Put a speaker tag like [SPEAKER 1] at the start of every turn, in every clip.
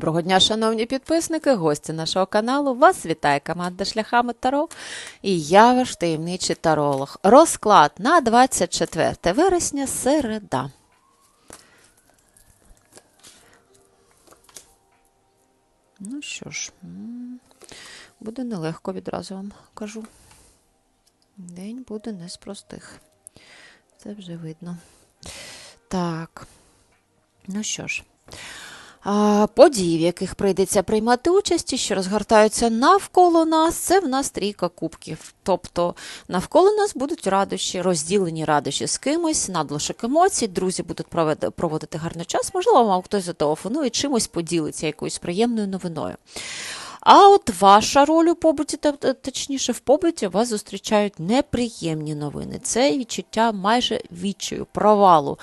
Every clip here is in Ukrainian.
[SPEAKER 1] Доброго дня, шановні підписники, гості нашого каналу. Вас вітає команда Шляхами Таро. І я ваш таємничий таролог. Розклад на 24 вересня середа. Ну що ж, буде нелегко відразу вам кажу. День буде не з простих. Це вже видно. Так. Ну що ж. Події, в яких прийдеться приймати участь, що розгортаються навколо нас, це в нас трійка кубків. Тобто навколо нас будуть радощі, розділені радощі з кимось, надлишок емоцій, друзі будуть проводити гарний час, можливо, вам хтось зателефонує, чимось поділиться якоюсь приємною новиною. А от ваша роль у побуті, точніше, в побуті вас зустрічають неприємні новини. Це відчуття майже відчаю, провалу,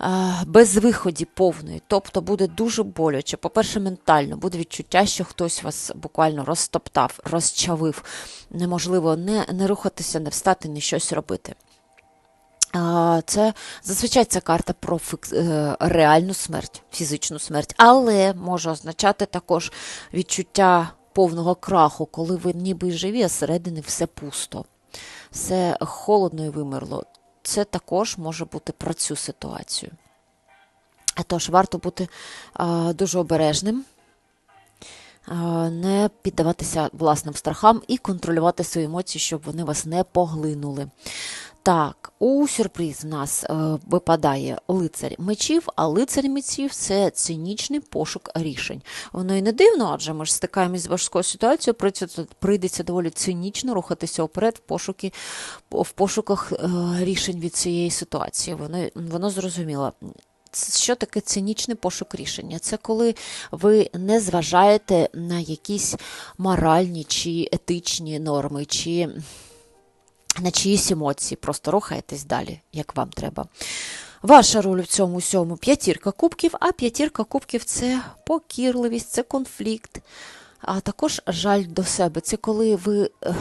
[SPEAKER 1] е, безвиході повної. Тобто буде дуже боляче. По-перше, ментально буде відчуття, що хтось вас буквально розтоптав, розчавив. Неможливо не, не рухатися, не встати, не щось робити. Це зазвичай ця карта про е, реальну смерть, фізичну смерть, але може означати також відчуття повного краху, коли ви ніби живі, а зсередини все пусто, все холодно і вимерло. Це також може бути про цю ситуацію. Тож варто бути дуже обережним, не піддаватися власним страхам і контролювати свої емоції, щоб вони вас не поглинули. Так, у сюрприз в нас е, випадає лицар мечів, а лицар мечів це цинічний пошук рішень. Воно і не дивно, адже ми ж стикаємось з важкою ситуацією, прийдеться, доволі цинічно рухатися вперед в, пошуки, в пошуках е, рішень від цієї ситуації. Воно, воно зрозуміло. Що таке цинічний пошук рішення? Це коли ви не зважаєте на якісь моральні чи етичні норми, чи на чиїсь емоції, просто рухаєтесь далі, як вам треба. Ваша роль в цьому всьому п'ятірка кубків, а п'ятірка кубків це покірливість, це конфлікт, а також жаль до себе. Це коли ви е,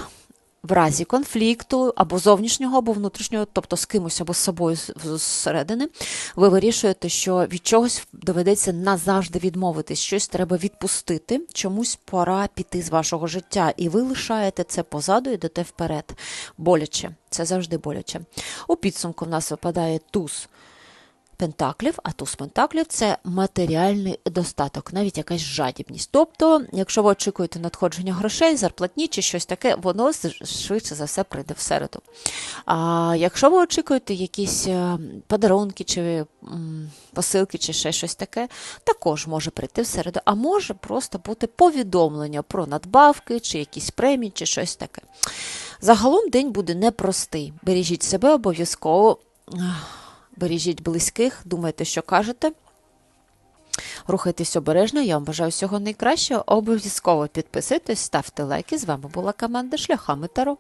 [SPEAKER 1] в разі конфлікту або зовнішнього, або внутрішнього, тобто з кимось або з собою зсередини, ви вирішуєте, що від чогось доведеться назавжди відмовитись, щось треба відпустити, чомусь пора піти з вашого життя, і ви лишаєте це позаду і йдете вперед. Боляче, це завжди боляче. У підсумку в нас випадає туз пентаклів, а туз пентаклів це матеріальний достаток, навіть якась жадібність. Тобто, якщо ви очікуєте надходження грошей, зарплатні чи щось таке, воно швидше за все прийде в середу. А якщо ви очікуєте якісь е, подарунки чи посилки, чи ще щось таке, також може прийти в середу, а може просто бути повідомлення про надбавки, чи якісь премії, чи щось таке. Загалом день буде непростий. Бережіть себе обов'язково. Бережіть близьких, думайте, що кажете. Рухайтесь обережно, я вам бажаю всього найкращого. Обов'язково підписуйтесь, ставте лайки. З вами була команда Шляхами Таро.